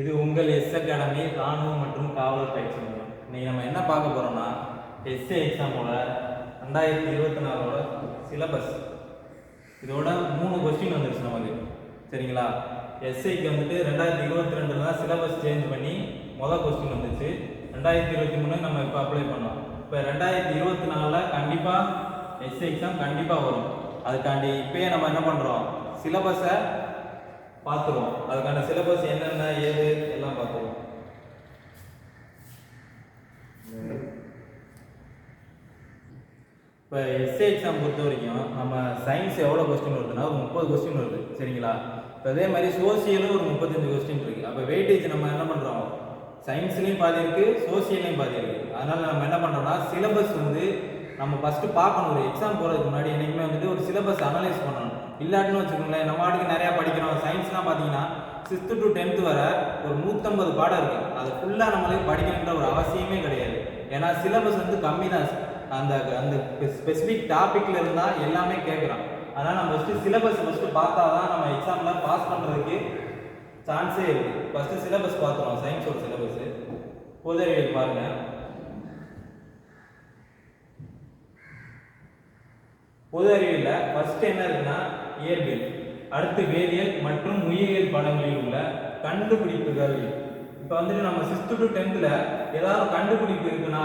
இது உங்கள் S academy ராணுவம் மற்றும் காவலர் பயிற்சி நிலையம் இன்னைக்கு நம்ம என்ன பார்க்க போறோம்னா எஸ்ஏ எக்ஸாமோட ரெண்டாயிரத்தி இருபத்தி நாலோட சிலபஸ் இதோட மூணு கொஸ்டின் வந்துருச்சு நமக்கு. சரிங்களா? எஸ்ஐக்கு வந்துட்டு ரெண்டாயிரத்தி இருபத்தி ரெண்டுல தான் சிலபஸ் சேஞ்ச் பண்ணி மொதல் கொஸ்டின் வந்துச்சு. ரெண்டாயிரத்தி இருபத்தி மூணு நம்ம இப்போ அப்ளை பண்ணோம். இப்போ ரெண்டாயிரத்தி இருபத்தி நாலில் கண்டிப்பாக எஸ்ஐ எக்ஸாம் கண்டிப்பாக வரும். அதுக்காண்டி இப்போயே நம்ம என்ன பண்ணுறோம் சிலபஸை பார்த்துருவோம். அதுக்கான சிலபஸ் என்னென்ன ஏது எல்லாம் பார்த்துருவோம். இப்போ எஸ்ஏ எக்ஸாம் பொறுத்த வரைக்கும் நம்ம சயின்ஸ் எவ்வளோ கொஸ்டின் வருதுன்னா ஒரு முப்பது கொஸ்டின் வருது. சரிங்களா? இப்போ அதே மாதிரி சோசியலும் ஒரு முப்பத்தஞ்சு கொஸ்டின் இருக்கு. அப்போ வெயிட்டேஜ் நம்ம என்ன பண்ணுறோம் சயின்ஸ்லேயும் பாதி இருக்கு சோசியல்லையும் பாதி இருக்கு. அதனால நம்ம என்ன பண்ணுறோம்னா சிலபஸ் வந்து நம்ம ஃபஸ்ட்டு பார்க்கணும். ஒரு எக்ஸாம் போகிறதுக்கு முன்னாடி என்றைக்குமே வந்துட்டு ஒரு சிலபஸ் அனலைஸ் பண்ணணும். இல்லாட்டின்னு வச்சுக்கோங்களேன் நம்ம வாட்டுக்கு நிறையா படிக்கிறோம். சயின்ஸ்லாம் பார்த்தீங்கன்னா சிக்ஸ்த்து டு டென்த்து வர ஒரு நூற்றம்பது பாடம் இருக்குது அது ஃபுல்லாக நம்மளுக்கு படிக்கணுன்ற ஒரு அவசியமே கிடையாது. ஏன்னா சிலபஸ் வந்து கம்மி தான் அந்த அந்த ஸ்பெசிஃபிக் டாப்பிக்கில் இருந்தால் எல்லாமே கேட்குறான் அதனால் நம்ம ஃபஸ்ட்டு சிலபஸ் ஃபஸ்ட்டு பார்த்தா தான் நம்ம எக்ஸாமில் பாஸ் பண்ணுறதுக்கு சான்ஸே இருக்குது ஃபஸ்ட்டு சிலபஸ் பார்த்துருவோம். சயின்ஸோட சிலபஸ் பொது அறிவியல் பாருங்கள் பொது அறிவியல்ல ஃபர்ஸ்ட் என்ன இருக்குன்னா இயற்பியல் அடுத்து வேதியியல் மற்றும் உயிரியல் பாடங்களில் உள்ள கண்டுபிடிப்புகள். இப்போ வந்துட்டு நம்ம சிக்ஸ்த்து டு டென்த்தில் ஏதாவது கண்டுபிடிப்பு இருக்குன்னா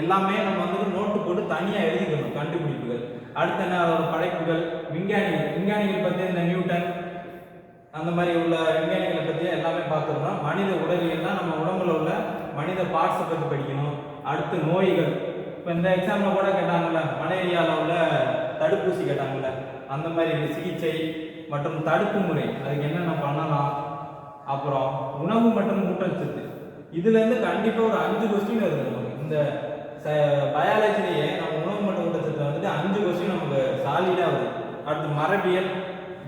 எல்லாமே நம்ம வந்துட்டு நோட்டு போட்டு தனியாக எழுதிக்கணும் கண்டுபிடிப்புகள். அடுத்து என்ன அதோட படைப்புகள். விஞ்ஞானிகள். விஞ்ஞானிகள் பற்றி இந்த நியூட்டன். அந்த மாதிரி உள்ள விஞ்ஞானிகளை பற்றி எல்லாமே பார்த்துருந்தோம் மனித உடலியல்னா நம்ம உடம்புல உள்ள மனித பார்ட்ஸை பற்றி படிக்கணும். அடுத்து நோய்கள். இப்போ இந்த எக்ஸாமில் கூட கேட்டாங்கல்ல மலேரியாவில் உள்ள தடுப்பூசி கேட்டாங்கல்ல அந்த மாதிரி சிகிச்சை மற்றும் தடுப்பு முறை அதுக்கு என்னென்ன பண்ணலாம்? அப்புறம் உணவு மற்றும் ஊட்டச்சத்து. இதுலேருந்து கண்டிப்பாக ஒரு அஞ்சு கொஸ்டின் வருது நமக்கு. இந்த பயாலஜிலேயே நம்ம உணவு மற்றும் ஊட்டச்சத்து வந்துட்டு அஞ்சு கொஸ்டின் நமக்கு சாலிடாக வருது. அடுத்து மரபியல்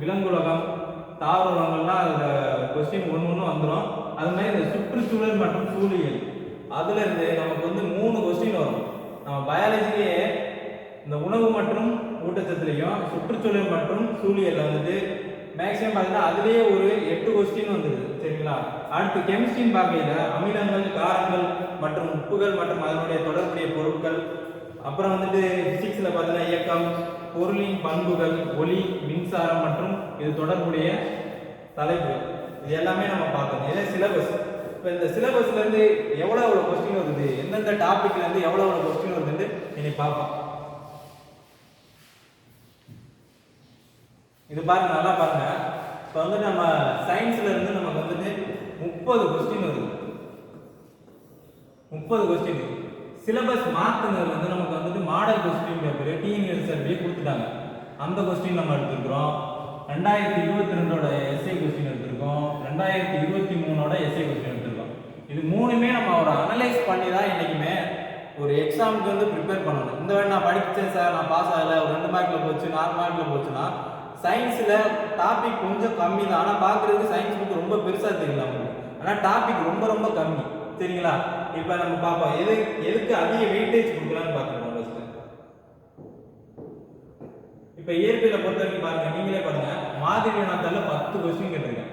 விலங்குலகம் தாவர உலகங்கள்லாம் அதில் கொஸ்டின் ஒன்று ஒன்று வந்துடும் அது மாதிரி இந்த சுற்றுச்சூழல் மற்றும் சூழியல். அதுல இருந்து நமக்கு வந்து மூணு கொஸ்டின் வரும். நம்ம பயாலஜிலேயே இந்த உணவு மற்றும் ஊட்டச்சத்துலையும் சுற்றுச்சூழல் மற்றும் சூழியல் வந்துட்டு மேக்ஸிமம் பார்த்தீங்கன்னா அதுலேயே ஒரு எட்டு கொஸ்டின் வந்துடுது சரிங்களா? அடுத்து கெமிஸ்ட்ரின்னு பார்க்கையில அமிலங்கள் காரங்கள் மற்றும் உப்புகள் மற்றும் அதனுடைய தொடர்புடைய பொருட்கள் அப்புறம் வந்துட்டு பிசிக்ஸில் பார்த்தீங்கன்னா இயக்கம் பொருளின் பண்புகள் ஒளி மின்சாரம் மற்றும் இது தொடர்புடைய தலைப்புகள் இது எல்லாமே நம்ம பார்க்கணும். இதே சிலபஸ் இப்போ இந்த சிலபஸ்லேருந்து எவ்வளோ எவ்வளோ கொஸ்டின் வருது? எந்தெந்த டாப்பிக்லேருந்து எவ்வளோ எவ்வளோ கொஸ்டின் வருதுன்னு இனி பார்ப்போம். இது பாருங்க நல்லா பாருங்க. இப்போ வந்து நம்ம சயின்ஸ்ல இருந்து நமக்கு வந்துட்டு முப்பது கொஸ்டின் வருது. முப்பது கொஸ்டின் சிலபஸ் மாத்துனதுல வந்து நமக்கு வந்துட்டு model question paper TNL survey கொடுத்துட்டாங்க. அந்த கொஸ்டின் நம்ம எடுத்துக்கிறோம் ரெண்டாயிரத்தி இருபத்தி ரெண்டோட எஸ்ஐ கொஸ்டின் எடுத்திருக்கோம். ரெண்டாயிரத்தி இருபத்தி மூணோட எஸ்ஐ கொஸ்டின் எடுத்திருக்கோம். இது மூணுமே நம்ம ஒரு அனலைஸ் பண்ணி தான் என்றைக்குமே ஒரு எக்ஸாமுக்கு வந்து ப்ரிப்பேர் பண்ணணும். இந்த வேலை நான் படித்தேன் சார் நான் பாஸ் ஆகலை. ஒரு ரெண்டு மார்க்கில் போச்சு நாலு மார்க்கில் போச்சுன்னா சயின்ஸில் டாபிக் கொஞ்சம் கம்மி தான் ஆனால் பார்க்குறதுக்கு சயின்ஸ் புக் ரொம்ப பெருசாக தெரியல அவங்களுக்கு. ஆனால் டாபிக் ரொம்ப ரொம்ப கம்மி. சரிங்களா? இப்போ நம்ம பார்ப்போம். எது எதுக்கு அதிக வெயிட்டேஜ் கொடுக்கலாம்னு பார்த்துருக்கோம் ஃபஸ்ட்டு இப்போ இயற்பியலை பொறுத்த வரைக்கும் பாருங்க. நீங்களே பாருங்க. மாதிரி வினாத்தால பத்து கொஸ்டின் கேட்டிருக்கேன்.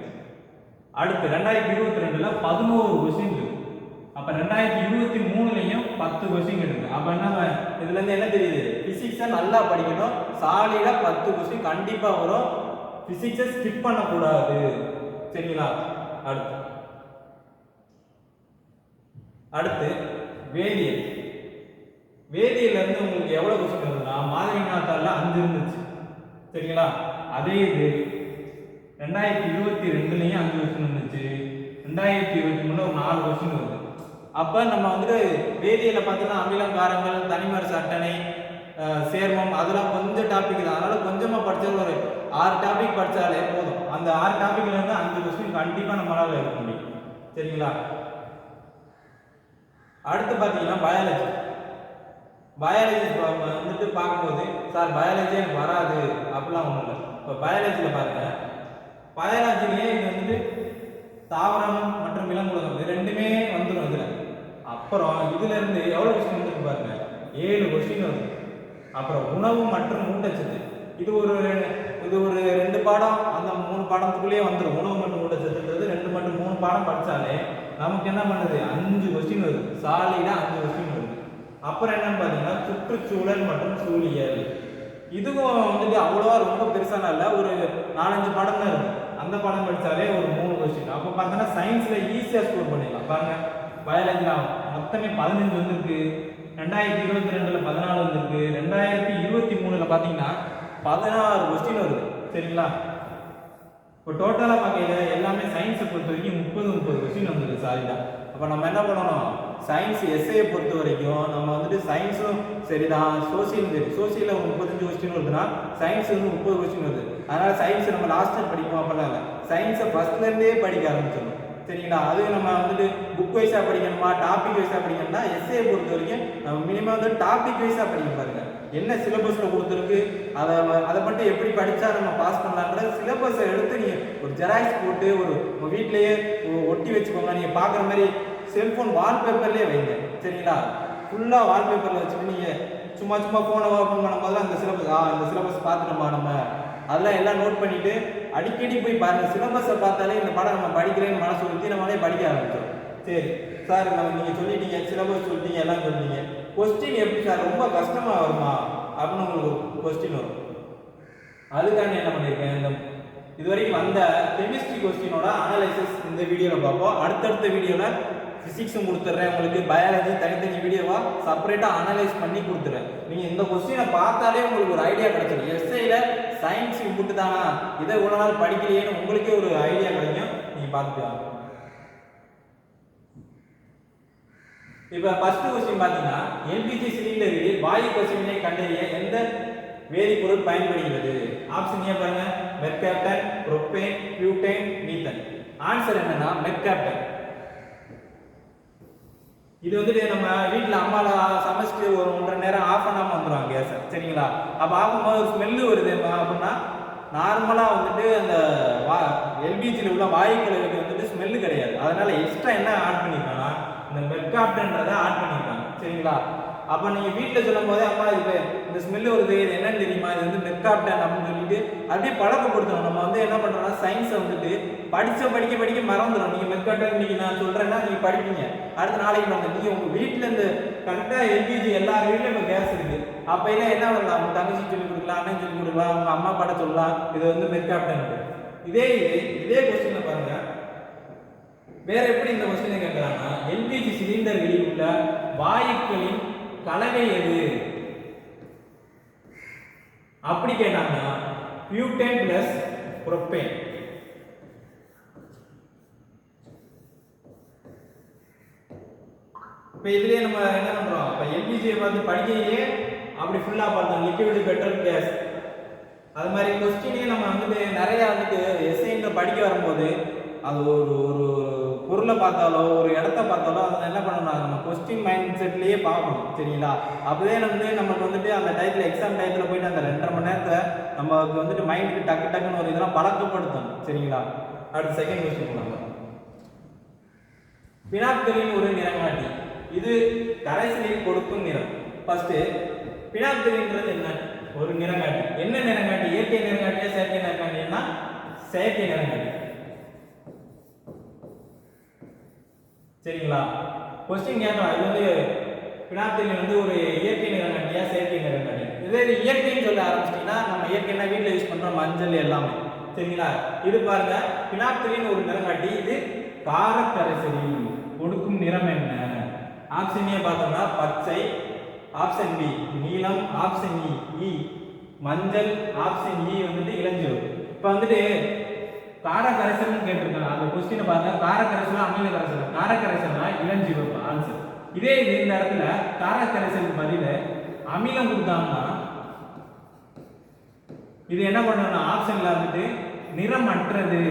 அடுத்து ரெண்டாயிரத்தி இருபத்தி ரெண்டில் பதினோரு கொஸ்டின் இருக்கு. அப்போ ரெண்டாயிரத்தி இருபத்தி மூணுலையும் பத்து கொஸ்டின் எடுங்க அப்போ என்ன இதுல இருந்து என்ன தெரியுது? பிசிக்ஸை நல்லா படிக்கணும். சாலிடா பத்து கொஸ்டின் கண்டிப்பா வரும். பிசிக்ஸை ஸ்கிப் பண்ணக்கூடாது. சரிங்களா? அடுத்து. அடுத்து வேதியியல். வேதியிலேருந்து இருந்து உங்களுக்கு எவ்வளவு கொஸ்டின் வருதுன்னா மாதிரி நாத்தால அஞ்சு இருந்துச்சு. சரிங்களா? அதே இது ரெண்டாயிரத்தி இருபத்தி ரெண்டுலேயும் அஞ்சு கொஸ்டின் இருந்துச்சு. ரெண்டாயிரத்தி இருபத்தி மூணுல ஒரு நாலு கொஸ்டின் வருது. அப்ப நம்ம வந்துட்டு வேதியியல பார்த்தீங்கன்னா அமிலம் காரங்கள் தனிமர் சட்டனை சேர்மம் அதெல்லாம் கொஞ்சம் டாபிக் தான். அதனால கொஞ்சமா படிச்சாலும் ஒரு ஆறு டாபிக் படிச்சாலே போதும். அந்த ஆறு டாபிக்ல இருந்து அஞ்சு கொஸ்டின் கண்டிப்பா நம்மளால எடுக்க முடியும். சரிங்களா? அடுத்து பார்த்தீங்கன்னா பயாலஜி பயாலஜி வந்துட்டு பார்க்கும்போது சார் பயாலஜி எனக்கு வராது. அப்படிலாம் ஒன்றும் இல்லை. இப்போ பயாலஜியில் பாருங்க. பயாலஜிலேயே இது வந்துட்டு தாவரம் மற்றும் விலங்குலகம் இது ரெண்டுமே வந்துடும் இதில். அப்புறம் இதுலேருந்து எவ்வளோ கொஸ்டின் வந்துருக்கு பாருங்க? ஏழு கொஸ்டின் வருது. அப்புறம் உணவு மற்றும் ஊட்டச்சத்து. இது ஒரு இது ஒரு ரெண்டு பாடம் அந்த மூணு பாடத்துக்குள்ளேயே வந்துடும் உணவு மற்றும் ஊட்டச்சத்துன்றது ரெண்டு மட்டும் மூணு பாடம் படித்தாலே நமக்கு என்ன பண்ணுது? அஞ்சு கொஸ்டின் வருது. சாலிடா அஞ்சு கொஸ்டின் வருது. அப்புறம் என்னன்னு பார்த்தீங்கன்னா சுற்றுச்சூழல் மற்றும் சூழியல். இதுவும் வந்துட்டு அவ்வளோவா ரொம்ப பெருசான இல்லை. ஒரு நாலஞ்சு பாடம் தான் இருக்கு. அந்த பாடம் படித்தாலே ஒரு மூணு கொஸ்டின். அப்போ பார்த்தோன்னா சயின்ஸில் ஈஸியாக ஸ்கோர் பண்ணிடலாம். பாருங்க. பயாலஜியில் மொத்தமே பதினஞ்சு வந்திருக்கு. ரெண்டாயிரத்தி இருபத்தி ரெண்டில் பதினாலு வந்திருக்கு. ரெண்டாயிரத்தி இருபத்தி மூணில் பார்த்தீங்கன்னா பதினாறு கொஸ்டின் வருது. சரிங்களா? இப்போ டோட்டலாக பார்க்கையில எல்லாமே சயின்ஸை பொறுத்த வரைக்கும் முப்பது முப்பது கொஸ்டின் வந்திருக்கு தான். அப்போ நம்ம என்ன பண்ணணும்? சயின்ஸ் எஸ்ஏயை பொறுத்த வரைக்கும் நம்ம வந்துட்டு சயின்ஸும் சரிதான். சோசியலும் சரி சோசியலில் ஒரு முப்பத்தஞ்சு கொஸ்டின் வருதுன்னா சயின்ஸ் வந்து முப்பது கொஸ்டின் வருது. அதனால் சயின்ஸ் நம்ம லாஸ்ட்டாக படிப்போம் அப்படிலாம் இல்லை சயின்ஸை ஃபஸ்ட்லேருந்தே படிக்க ஆரம்பிச்சிடணும். சரிங்களா அது நம்ம வந்துட்டு புக் வைஸாக படிக்கணுமா டாபிக் வைஸாக படிக்கணும்னா எஸ்ஏ பொறுத்த வரைக்கும் நம்ம மினிமம் வந்து டாபிக் வைஸாக படிக்க பாருங்க. என்ன சிலபஸில் கொடுத்துருக்கு அதை அதை மட்டும் எப்படி படித்தா நம்ம பாஸ் பண்ணலான்ற சிலபஸை எடுத்து நீங்கள் ஒரு ஜெராக்ஸ் போட்டு ஒரு உங்கள் வீட்லேயே ஒட்டி வச்சுக்கோங்க. நீங்கள் பார்க்குற மாதிரி செல்ஃபோன் வால்பேப்பர்லேயே வைங்க. சரிங்களா? ஃபுல்லாக வால்பேப்பரில் வச்சுட்டு நீங்கள் சும்மா சும்மா ஃபோனை ஓப்பன் பண்ணும்போது அந்த சிலபஸ் ஆ இந்த சிலபஸ் பார்த்துட்டோமா நம்ம? அதெல்லாம் எல்லாம் நோட் பண்ணிவிட்டு அடிக்கடி போய் பாருங்க சிலபஸை பார்த்தாலே இந்த பாடம் நம்ம படிக்கிறேன்னு மனசு ஊற்றி நம்மளே படிக்க ஆரம்பிச்சோம் சரி சார் நம்ம நீங்கள் சொல்லிட்டீங்க சிலபஸ் சொல்லிட்டீங்க எல்லாம் சொல்லிட்டீங்க. கொஸ்டின் எப்படி சார் ரொம்ப கஷ்டமாக வருமா? அப்படின்னு உங்களுக்கு கொஸ்டின் வரும். அதுக்காண்டி என்ன பண்ணியிருக்கேன் இந்த இது வரைக்கும் வந்த கெமிஸ்ட்ரி கொஸ்டினோட அனலைசிஸ் இந்த வீடியோவில் பார்ப்போம். அடுத்தடுத்த வீடியோவில் ஃபிசிக்ஸும் கொடுத்துட்றேன் உங்களுக்கு. பயாலஜி தனித்தனி வீடியோவாக செப்பரேட்டாக அனலைஸ் பண்ணி கொடுத்துறேன் நீங்கள் இந்த கொஸ்டினை பார்த்தாலே உங்களுக்கு ஒரு ஐடியா கிடைச்சிடும் எஸ்ஐயில் சயின்ஸ் இம்புட்டு தானா இதை இவ்வளோ நாள் படிக்கலையேன்னு உங்களுக்கே ஒரு ஐடியா கிடைக்கும். நீங்கள் பார்த்துக்கலாம் இப்போ ஃபர்ஸ்ட் கொஸ்டின் பார்த்தீங்கன்னா எல்பிஜி சிலிண்டரில் வாயு கசிவினை கண்டறிய எந்த வேதிப்பொருள் பயன்படுகிறது? ஆப்ஷன் ஏன் பாருங்க. Mercaptan propane butane methane answer என்னன்னா மெர்காப்டன் இது வந்துட்டு நம்ம வீட்டில் அம்மால சமைச்சிட்டு ஒரு ஒன்றரை நேரம் ஆஃப் பண்ணாமல் வந்துடுவாங்க கேஸை சரிங்களா? அப்போ ஆகும்போது ஒரு ஸ்மெல்லு வருது அப்படின்னா நார்மலாக வந்துட்டு அந்த வா எல்பிஜியில் உள்ள வாயுக்களுக்கு வந்துட்டு ஸ்மெல்லு கிடையாது. அதனால எக்ஸ்ட்ரா என்ன ஆட் பண்ணியிருக்காங்கன்னா இந்த மெர்காப்டன்றதை ஆட் பண்ணியிருக்காங்க சரிங்களா? அப்போ நீங்கள் வீட்டில் சொல்லும் போதே அம்மா இது இந்த ஸ்மெல்லு வருது இது என்னன்னு தெரியுமா? இது வந்து மெக்காப்டன் அப்படின்னு சொல்லிட்டு அப்படியே பழக்கப்படுத்தணும் நம்ம வந்து என்ன பண்ணுறோம்னா சயின்ஸை வந்துட்டு படிச்ச படிக்க படிக்க மறந்துடும் நீங்கள் மெக்காப்டன் இன்னைக்கு நான் சொல்கிறேன்னா நீங்கள் படிப்பீங்க. அடுத்த நாளைக்கு வந்து நீங்கள் உங்கள் வீட்டில் இந்த கரெக்டாக எல்பிஜி எல்லா வீட்லையும் இப்போ கேஸ் இருக்குது அப்போ எல்லாம் என்ன பண்ணலாம்? உங்கள் தங்கச்சி சொல்லி கொடுக்கலாம் அண்ணன் சொல்லி கொடுக்கலாம் உங்கள் அம்மா பாட்ட சொல்லலாம். இது வந்து மெக்காப்டன் இதே இது இதே கொஸ்டினை பாருங்க. வேற எப்படி இந்த கொஸ்டினை கேட்கறாங்கன்னா எல்பிஜி சிலிண்டர் உள்ள வாயுக்களின் கலவை எது? அப்படி கேட்டாங்கன்னா பியூட்டேன் பிளஸ் புரோப்பேன் இப்போ இதுலேயே நம்ம என்ன பண்ணுறோம் இப்போ எல்பிஜியை பார்த்து படிக்கையிலேயே அப்படி ஃபுல்லாக பார்த்தோம் லிக்விடு பெட்ரோல் கேஸ் அது மாதிரி கொஸ்டினே நம்ம வந்துட்டு நிறையா வந்துட்டு எஸ்ஐன்ற படிக்க வரும்போது அது ஒரு ஒரு பொருளை பார்த்தாலோ ஒரு இடத்த பார்த்தாலோ அதை என்ன பண்ணணும்? நம்ம கொஸ்டின் மைண்ட் செட்லேயே பார்க்கணும் சரிங்களா? அப்போதே வந்து நமக்கு வந்துட்டு அந்த டயத்தில் எக்ஸாம் டயத்தில் போயிட்டு அந்த ரெண்டரை மணி நேரத்தை நமக்கு வந்துட்டு மைண்டுக்கு டக்கு டக்குன்னு ஒரு இதெல்லாம் பழக்கப்படுத்தணும் சரிங்களா? அடுத்த செகண்ட் கொஸ்டின் போனாங்க பினாப்தலின் ஒரு நிறங்காட்டி. இது கரைசலில் கொடுக்கும் நிறம். ஃபர்ஸ்ட் பினாப்தலின்றது என்ன? ஒரு நிறங்காட்டி. என்ன நிறங்காட்டி? இயற்கை நிறங்காட்டியா செயற்கை நிறங்காட்டினா செயற்கை நிறங்காட்டி. சரிங்களா? கொஸ்டின் கேட்கலாம் இது வந்து பினாப்தலின் வந்து ஒரு இயற்கை நிறங்காட்டியா செயற்கை நிறங்காட்டி இதே இயற்கைன்னு சொல்ல ஆரம்பிச்சிட்டீங்கன்னா நம்ம இயற்கைனா வீட்டில் யூஸ் பண்ற மஞ்சள் எல்லாமே. சரிங்களா? இது பாருங்க பினாப்தலின் ஒரு நிறங்காட்டி இது காரக்கரைசரி. கொடுக்கும் நிறம் என்ன? ஆப்ஷன் ஏ பார்த்தோம்னா பச்சை. ஆப்ஷன் பி நீலம். ஆப்ஷன் இ e, e. மஞ்சள். ஆப்ஷன் இ e வந்துட்டு இளஞ்சிவப்பு இப்போ வந்துட்டு காரக்கரைசல்னு கேட்டிருக்காங்க. அந்த கொஸ்டினை பாருங்க காரக்கரைசலா அமில கரைசல் காரக்கரைசல்னா இளஞ்சிவப்பு ஆன்சர் இதே இது இந்த இடத்துல காரக்கரைசலுக்கு பதில அமிலம் கொடுத்தாங்கன்னா இது என்ன பண்ணணும் ஆப்ஷன்ல வந்துட்டு நிறமற்றது.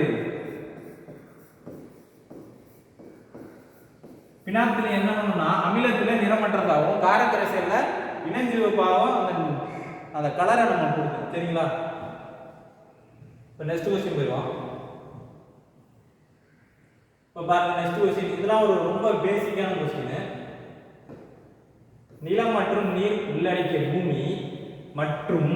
பினாத்தில் என்ன பண்ணணும்னா அமிலத்துல நிறமற்றதாகவும் காரக்கரைசல்ல இளஞ்சிவப்பாகவும் அந்த அந்த கலரை நம்ம கொடுக்கும் சரிங்களா? இப்போ நெக்ஸ்ட் கொஸ்டின் போயிடுவோம். இப்போ பாருங்க நெக்ஸ்ட் கொஸ்டின் இதெல்லாம் ஒரு ரொம்ப பேசிக்கான கொஸ்டின் நிலம் மற்றும் நீர் உள்ளடக்கிய பூமி மற்றும்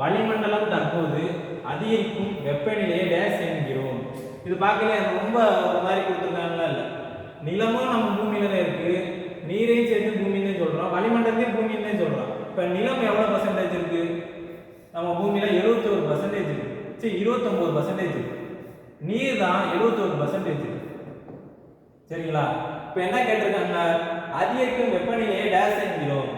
வளிமண்டலம் தற்போது அதிகரிக்கும் வெப்பநிலையை டேஸ் என்கிறோம் இது பார்க்கல ரொம்ப ஒரு மாதிரி கொடுத்துருக்காங்களா இல்லை நிலமும் நம்ம பூமியில தான் இருக்கு. நீரையும் சேர்ந்து பூமின்னு சொல்றோம். வளிமண்டலத்தையும் பூமின்னு சொல்றோம். இப்போ நிலம் எவ்வளோ பர்சன்டேஜ் இருக்கு? நம்ம பூமியில எழுபத்தோரு பர்சன்டேஜ் இருக்கு. சரி இருபத்தொம்போது பர்சன்டேஜ் இருக்கு. நீர் தான் எழுபத்தோரு பர்சன்டேஜ் இருக்கு. சரிங்களா? இப்போ என்ன கேட்டிருக்காங்க அதிகரிக்கும் வெப்பநிலையை டேஸ் என்கிறோம்.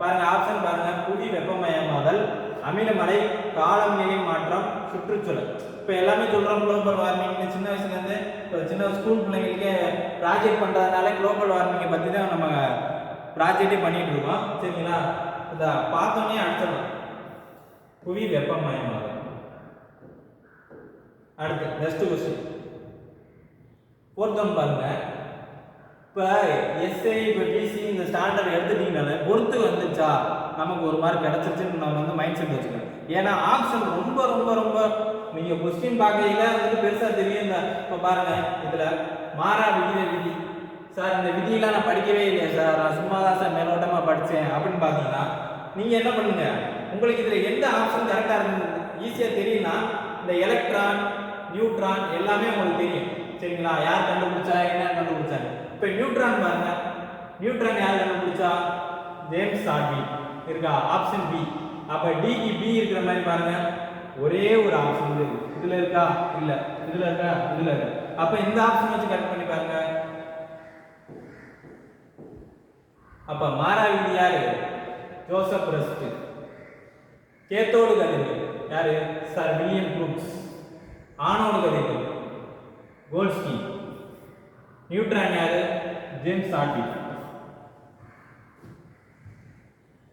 பாருங்க ஆப்ஷன் பாருங்க. புவி வெப்பமயமாதல் அமிலமலை காலநிலை மாற்றம் சுற்றுச்சூழல். இப்போ எல்லாமே சொல்றோம் குளோபல் வார்மிங் சின்ன வயசுல இருந்து. இப்போ சின்ன ஸ்கூல் பிள்ளைங்களுக்கே ப்ராஜெக்ட் பண்றதுனால குளோபல் வார்மிங்கை பத்தி தான் நம்ம ப்ராஜெக்டே பண்ணிட்டு இருக்கோம். சரிங்களா? இதை பார்த்தோன்னே அடிச்சிடலாம் புவி வெப்பமயமாதல் அடுத்து நெக்ஸ்ட் கொஸ்டின் பொருத்தம் பாருங்க. இப்போ எஸ்ஐ இப்போ பிசி இந்த ஸ்டாண்டர்ட் எடுத்துட்டீங்கனால பொறுத்து வந்துச்சா? நமக்கு ஒரு மார்க் கிடச்சிருச்சுன்னு நம்ம வந்து மைண்ட் செட் வச்சுக்கணும். ஏன்னா ஆப்ஷன் ரொம்ப ரொம்ப ரொம்ப நீங்கள் கொஸ்டின் பார்க்கையில வந்துட்டு பெருசாக தெரியும் இந்த இப்போ பாருங்க இதில் மாறா விகித விதி. சார் இந்த விதியெல்லாம் நான் படிக்கவே இல்லையா சார்? நான் சும்மா தான் சார் மேலோட்டமாக படித்தேன் அப்படின்னு பார்த்தீங்கன்னா நீங்கள் என்ன பண்ணுங்க? உங்களுக்கு இதில் எந்த ஆப்ஷன் கரெக்டாக இருந்தது? ஈஸியாக தெரியும்னா இந்த எலக்ட்ரான் நியூட்ரான் எல்லாமே உங்களுக்கு தெரியும். சரிங்களா? யார் கண்டுபிடிச்சா? என்ன கண்டுபிடிச்சாங்க இப்போ நியூட்ரான் பாருங்க. நியூட்ரான் யார் கண்டுபிடிச்சா? ஜேம்ஸ் சாட்வி இருக்கா? Option B. அப்ப டிக்கு பி இருக்கிற மாதிரி பாருங்க. ஒரே ஒரு ஆப்ஷன் இருக்கு இதுல இருக்கா? இல்ல. இதுல இருக்கா? இதுல இருக்கா. அப்ப இந்த ஆப்ஷன் வச்சு கரெக்ட் பண்ணி பாருங்க. அப்ப மாறா விதி யாரு? Joseph rest. கேத்தோடு கதிர்கள். யாரு? சார் வில்லியம் குரூக்ஸ் ஆனோடு கதிர்கள். கோல்ஸ்கி. நியூட்ரான் யாரு? ஜேம்ஸ் ஆட்டி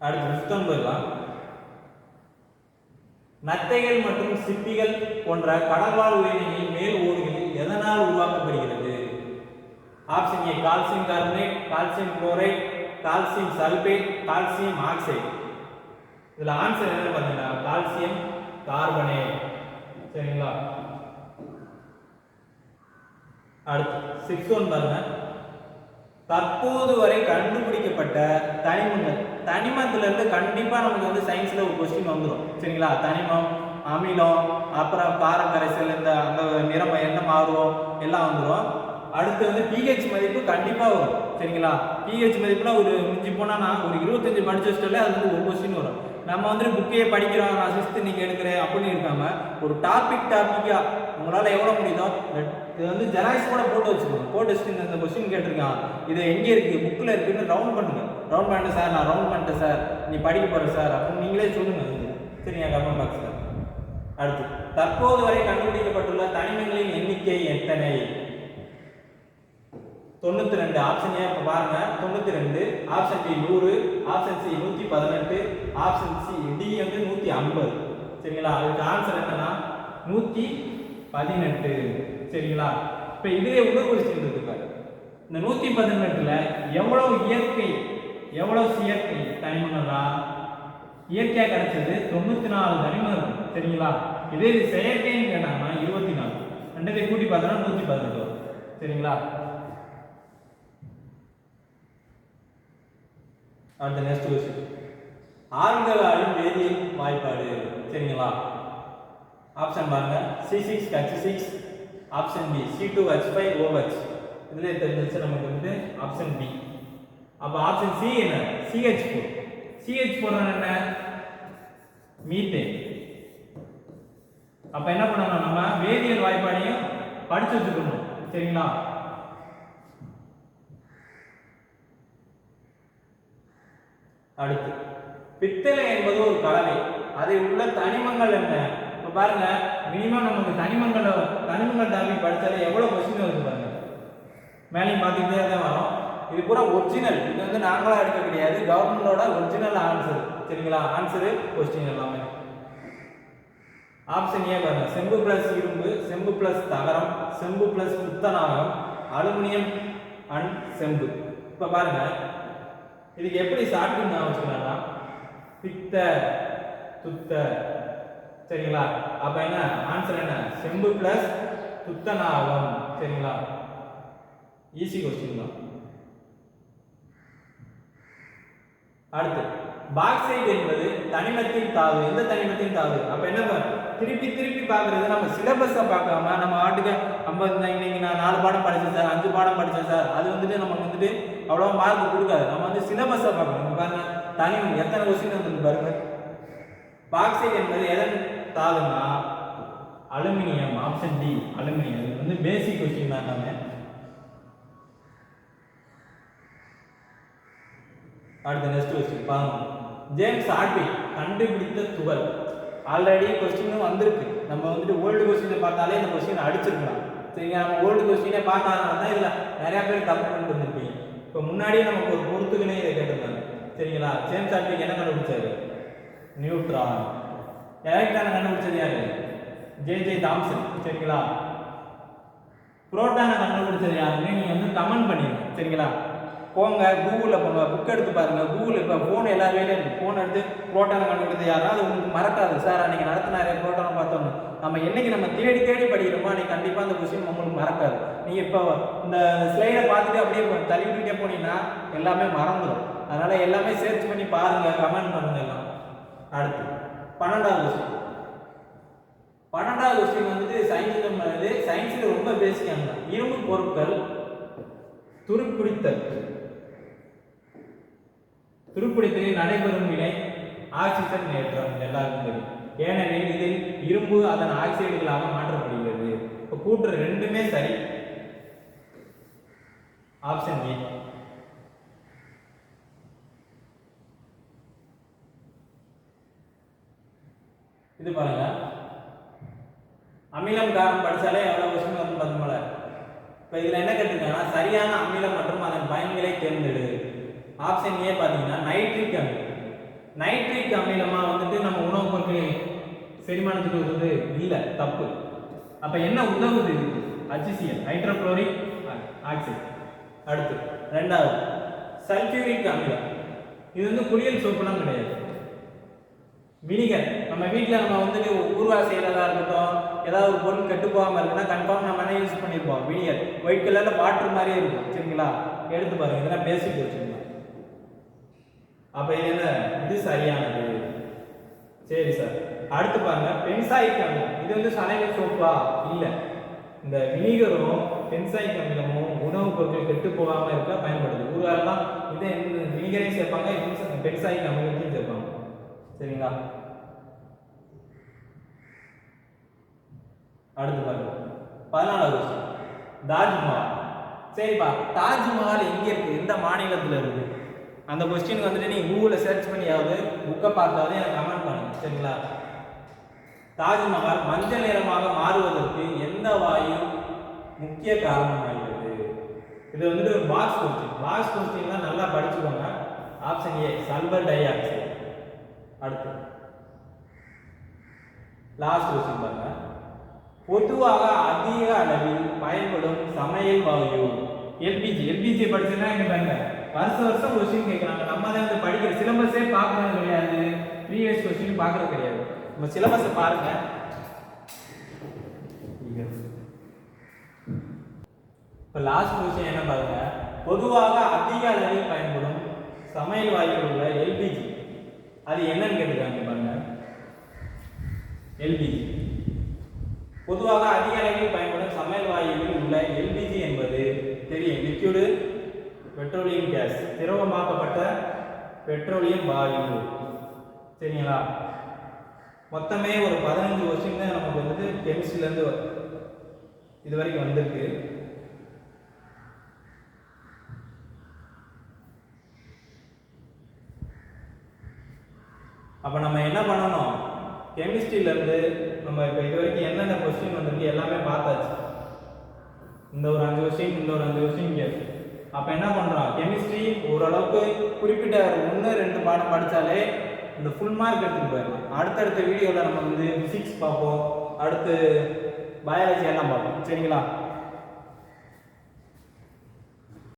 அடுத்து புத்தகம் போயிடலாம் நத்தைகள் மற்றும் சிப்பிகள் போன்ற கடல்வாழ் உயிரினங்களின் மேல் ஓடுகளில் எதனால் உருவாக்கப்படுகிறது? Option A calcium carbonate calcium chloride calcium sulphate calcium oxide. இதில் ஆன்சர் என்ன பார்த்தீங்கன்னா கால்சியம் கார்பனேட். சரிங்களா? அடுத்து சிக்ஸ் ஒன் பாருங்க. தற்போது வரை கண்டுபிடிக்கப்பட்ட தனிமங்கள். தனிமத்துல இருந்து கண்டிப்பா நமக்கு வந்து சயின்ஸ்ல ஒரு கொஸ்டின் வந்துடும் சரிங்களா? தனிமம் அமிலம் அப்புறம் பாரக்கரைசல் இந்த அந்த நிறம் என்ன மாறுவோம் எல்லாம் வந்துடும் அடுத்து வந்து பிஹெச் மதிப்பு கண்டிப்பாக வரும். சரிங்களா? பிஹெச் மதிப்புல ஒரு மிஞ்சி போனால் நான் ஒரு இருபத்தஞ்சு படிச்சு வச்சிட்டாலே அது வந்து ஒரு கொஸ்டின் வரும். நம்ம வந்து புக்கையே படிக்கிறோம் நான் சிக்ஸ்த்து நீங்கள் எடுக்கிறேன் அப்படின்னு இருக்காம ஒரு டாபிக் டாபிக்கா உங்களால் எவ்வளோ முடியுதோ இது வந்து ஜெராக்ஸ் கூட போட்டு வச்சுக்கோங்க. போட்டு வச்சுட்டு இந்த- கொஸ்டின் கேட்டிருக்கான். இது எங்கே இருக்குது புக்கில் இருக்குன்னு ரவுண்ட் பண்ணுங்க. ரவுண்ட் பண்ணிட்டேன் சார் நான் ரவுண்ட் பண்ணிட்டேன் சார். நீ படிக்க போகிறேன் சார். அப்படின்னு நீங்களே சொல்லுங்கள் இது. சரிங்க கமெண்ட் சார் அடுத்து தற்போது வரை கண்டுபிடிக்கப்பட்டுள்ள தனிமங்களின் எண்ணிக்கை எத்தனை? தொண்ணூத்தி ரெண்டு ஆப்ஷன் ஏ இப்ப பாருங்க. தொண்ணூத்தி ரெண்டு ஆப்ஷன் பி நூறு. ஆப்ஷன் சி நூத்தி பதினெட்டு. ஆப்ஷன் சி டி வந்து நூத்தி ஐம்பது. சரிங்களா? அதுக்கு ஆன்சர் என்னன்னா நூத்தி பதினெட்டு சரிங்களா? இப்போ இதுவே உணர்வு பாரு. இந்த நூற்றி பதினெட்டில் எவ்வளோ இயற்கை எவ்வளோ செயற்கை தனிமங்கள்னா இயற்கையாக கிடைச்சது தொண்ணூற்றி நாலு தனிமங்கள் சரிங்களா? இதே இது செயற்கைன்னு கேட்டாங்கன்னா இருபத்தி நாலு ரெண்டு கூட்டி பார்த்தோன்னா நூற்றி பதினெட்டு வரும் சரிங்களா? அடுத்த நெக்ஸ்ட் கொஸ்டின் ஆண்களாலும் வேதியியல் வாய்ப்பாடு சரிங்களா? ஆப்ஷன் பாருங்க. C six H six option B C two H five OH இதுல தெரிஞ்சிச்சு நமக்கு வந்து ஆப்ஷன் பி அப்போ ஆப்ஷன் சி என்ன? சிஹெச் ஃபோர் சிஹெச் ஃபோர் என்ன? மீத்தேன் அப்போ என்ன பண்ணணும் நம்ம? வேதியியல் வாய்ப்பாடையும் படிச்சு வச்சுக்கணும். சரிங்களா? அடுத்து. பித்தளை என்பது ஒரு கலவை. அதில் உள்ள தனிமங்கள் என்ன? பாருங்க மினிமம் நமக்கு தனிமங்கள் தனிமங்கள் டாபிக் படித்தாலே எவ்வளோ கொஸ்டின் வருது பாருங்க. மேலேயும் பார்த்துக்கிட்டே தான் வரும். இது பூரா ஒரிஜினல் இது வந்து நாங்களாக எடுக்க கிடையாது. கவர்மெண்டோட ஒரிஜினல் ஆன்சர் சரிங்களா? ஆன்சரு கொஸ்டின் எல்லாமே. ஆப்ஷன் ஏ பாருங்க. செம்பு பிளஸ் இரும்பு செம்பு பிளஸ் தகரம் செம்பு பிளஸ் புத்தநாகம் அலுமினியம் அண்ட் செம்பு. இப்போ பாருங்க. இதுக்கு எப்படி ஷார்ட்கட் நான் வச்சுக்கலாம்னா பித்த துத்த சரிங்களா? அப்ப என்ன? ஆன்சர் என்ன? செம்பு பிளஸ் துத்தநாகம். சரிங்களா? ஈஸி கொஸ்டின் தான். அடுத்து பாக்சைட் என்பது தனிமத்தின் தாது. எந்த தனிமத்தின் தாது? அப்ப என்ன திருப்பி திருப்பி பார்க்கறது நம்ம சிலபஸை பார்க்காம நம்ம ஆட்டுக்கு ஐம்பது இன்னைக்கு நான் நாலு பாடம் படிச்சேன் சார் அஞ்சு பாடம் படிச்சேன் சார். அது வந்துட்டு நமக்கு வந்துட்டு அவ்வளோ மார்க் கொடுக்காது. நம்ம வந்து சிலபஸை பார்க்கணும். பாருங்க தனிமம் எத்தனை கொஸ்டின் வந்து பாருங்க. பாக்சைட் என்பது எதன் தாதுனா அலுமினியம் ஆப்ஷன் டி அலுமினியம் இது வந்து பேசிக் கொஸ்டின் தான் எல்லாமே அடுத்த நெக்ஸ்ட் கொஸ்டின் பாருங்க. ஜேம்ஸ் ஆட்வி கண்டுபிடித்த துகள். ஆல்ரெடி கொஸ்டினும் வந்திருக்கு. நம்ம வந்துட்டு ஓல்டு கொஸ்டினை பார்த்தாலே இந்த கொஸ்டின் அடிச்சிருக்கலாம். சரிங்க நம்ம ஓல்டு கொஸ்டினே பார்க்காதனால தான் இதில் நிறைய பேர் தப்பு பண்ணிட்டு வந்திருப்பீங்க. இப்போ முன்னாடியே நமக்கு ஒரு பொறுத்துக்குனே இதை கேட்டிருந்தாங்க. சரிங்களா? ஜேம்ஸ் ஆட்விக் என்ன கண்டுபிடிச்சாரு? நியூட்ரான். எலக்ட்ரான் கண்டுபிடிச்சது யாரு? ஜே ஜே தாம்சன் சரிங்களா? புரோட்டானை கண்டுபிடிச்சது யாருன்னு நீங்க வந்து கமெண்ட் பண்ணிடுங்க சரிங்களா? போங்க கூகுளில் போங்க. புக் எடுத்து பாருங்க. கூகுள் இப்போ ஃபோன் எல்லா வேலையும் இருக்கு. ஃபோன் எடுத்து புரோட்டானை கண்டுபிடிச்சது யாருன்னா அது உங்களுக்கு மறக்காது. சார் அன்னைக்கு நடத்தினாரு புரோட்டானை பார்த்தோம் நம்ம என்னைக்கு நம்ம தேடி தேடி படிக்கிறோமோ அன்னைக்கு கண்டிப்பாக அந்த கொஸ்டின் உங்களுக்கு மறக்காது. நீங்கள் இப்போ இந்த ஸ்லைடை பார்த்துட்டு அப்படியே தள்ளி போனீங்கன்னா எல்லாமே மறந்துடும் அதனால எல்லாமே சேர்ச் பண்ணி பாருங்க கமெண்ட் பண்ணுங்க எல்லாம். அடுத்து. பன்னெண்டாவது கொஸ்டின் பன்னெண்டாவது கொஸ்டின் வந்துட்டு சயின்ஸ் வந்து சயின்ஸில் ரொம்ப பேசிக்காங்க இரும்பு பொருட்கள் துருப்பிடித்தல். துருப்பிடித்தலில் நடைபெறும் வினை ஆக்சிஜன் ஏற்றம் எல்லாருக்கும் தெரியும். ஏனெனில் இதில் இரும்பு அதன் ஆக்சைடுகளாக மாற்றப்படுகிறது. இப்போ கூட்டுற ரெண்டுமே சரி. ஆப்ஷன் ஏ இது பாருங்க. அமிலம் காரம் படித்தாலே எவ்வளோ கொஸ்டின் வந்து பார்த்தோம்ல இப்போ இதில் என்ன கேட்டிருக்காங்கன்னா சரியான அமிலம் மற்றும் அதன் பயன்களை தேர்ந்தெடு. ஆப்ஷன் ஏ பார்த்தீங்கன்னா நைட்ரிக் அமிலம். நைட்ரிக் அமிலமாக வந்துட்டு நம்ம உணவுப் பொருட்களை செரிமானத்துக்கு உதவுது இல்லை தப்பு. அப்போ என்ன உதவுது? அஜிசியன் ஹைட்ரோக்ளோரிக் ஆக்சைடு அடுத்து ரெண்டாவது சல்ஃபியூரிக் அமிலம். இது வந்து குளியல் சோப்புலாம் கிடையாது. வினிகர் நம்ம வீட்டில் நம்ம வந்துட்டு ஊறுகாய் செய்கிறதா இருக்கட்டும் ஏதாவது ஒரு பொருள் கெட்டு போகாமல் இருக்குன்னா கன்ஃபார்ம் நம்ம என்ன யூஸ் பண்ணியிருப்போம் வினிகர் ஒயிட் கலரில் வாட்டர் மாதிரியே இருக்கும். சரிங்களா? எடுத்து பாருங்க. இதெல்லாம் பேசிக் வச்சுக்கலாம் அப்போ இது என்ன? இது சரியானது. சரி சார் அடுத்து பாருங்க. பென்சாயிக் அமிலம் இது வந்து சலைவை சோப்பா? இல்லை. இந்த வினிகரும் பென்சாயிக் அமிலமும் உணவுப் பொருட்கள் கெட்டு போகாமல் இருக்க பயன்படுது. ஊரெல்லாம் இதே வினிகரையும் சேர்ப்பாங்க பென்சாயிக் அமிலத்தையும் சரிங்களா? அடுத்து பாருங்க. பதினாலாவது கொஸ்டின் தாஜ்மஹால். சரிப்பா தாஜ்மஹால் எங்கே இருக்கு? எந்த மாநிலத்தில் இருக்கு? அந்த கொஸ்டின் வந்துட்டு நீங்க கூகுளில் சர்ச் பண்ணியாவது புக்கை பார்த்தாவது எனக்கு கமெண்ட் பண்ணுங்க. சரிங்களா? தாஜ்மஹால் மஞ்சள் நிறமாக மாறுவதற்கு எந்த வாயு முக்கிய காரணமாகிறது இது வந்துட்டு ஒரு பாக்ஸ் கொஸ்டின் பாக்ஸ் கொஸ்டின்லாம் நல்லா படிச்சுக்கோங்க. Option A sulphur dioxide அடுத்து. லாஸ்ட் கொஸ்டின் பாருங்க. பொதுவாக அதிக அளவில் பயன்படும் சமையல் வாயு எல்பிஜி எல்பிஜி படிச்சுன்னா இங்க பாருங்க. வருஷ வருஷம் கொஸ்டின் கேட்குறாங்க. நம்ம தான் வந்து படிக்கிற சிலபஸே பார்க்கறது கிடையாது. ப்ரீவியஸ் கொஸ்டின் பார்க்கறது கிடையாது. நம்ம சிலபஸை பாருங்க. இப்போ லாஸ்ட் கொஸ்டின் என்ன பாருங்க? பொதுவாக அதிக அளவில் பயன்படும் சமையல் வாயுவில் உள்ள எல்பிஜி அது என்னன்னு கேட்டுருக்காங்க பாருங்க. எல்பிஜி பொதுவாக அதிக அளவில் பயன்படும் சமையல் வாயுவில் உள்ள எல்பிஜி என்பது தெரியும். லிக்யூடு பெட்ரோலியம் கேஸ் திரவமாக்கப்பட்ட பெட்ரோலியம் வாயு. சரிங்களா? மொத்தமே ஒரு பதினஞ்சு வருஷம் தான் நமக்கு வந்துட்டு கெமிஸ்ட்ரிலேருந்து இது வரைக்கும் வந்திருக்கு. அப்போ நம்ம என்ன பண்ணணும்? கெமிஸ்ட்ரியிலேருந்து நம்ம இப்போ இது வரைக்கும் என்னென்ன கொஸ்டின் வந்திருக்கு எல்லாமே பார்த்தாச்சு. இந்த ஒரு அஞ்சு கொஸ்டின் இந்த ஒரு அஞ்சு கொஸ்டின் இங்கே அப்போ என்ன பண்ணுறோம் கெமிஸ்ட்ரி ஓரளவுக்கு குறிப்பிட்ட ஒன்று ரெண்டு பாடம் படித்தாலே இந்த ஃபுல் மார்க் எடுத்துகிட்டு போயிடலாம். அடுத்தடுத்த வீடியோவில் நம்ம வந்து ஃபிசிக்ஸ் பார்ப்போம். அடுத்து பயாலஜி எல்லாம் பார்ப்போம். சரிங்களா?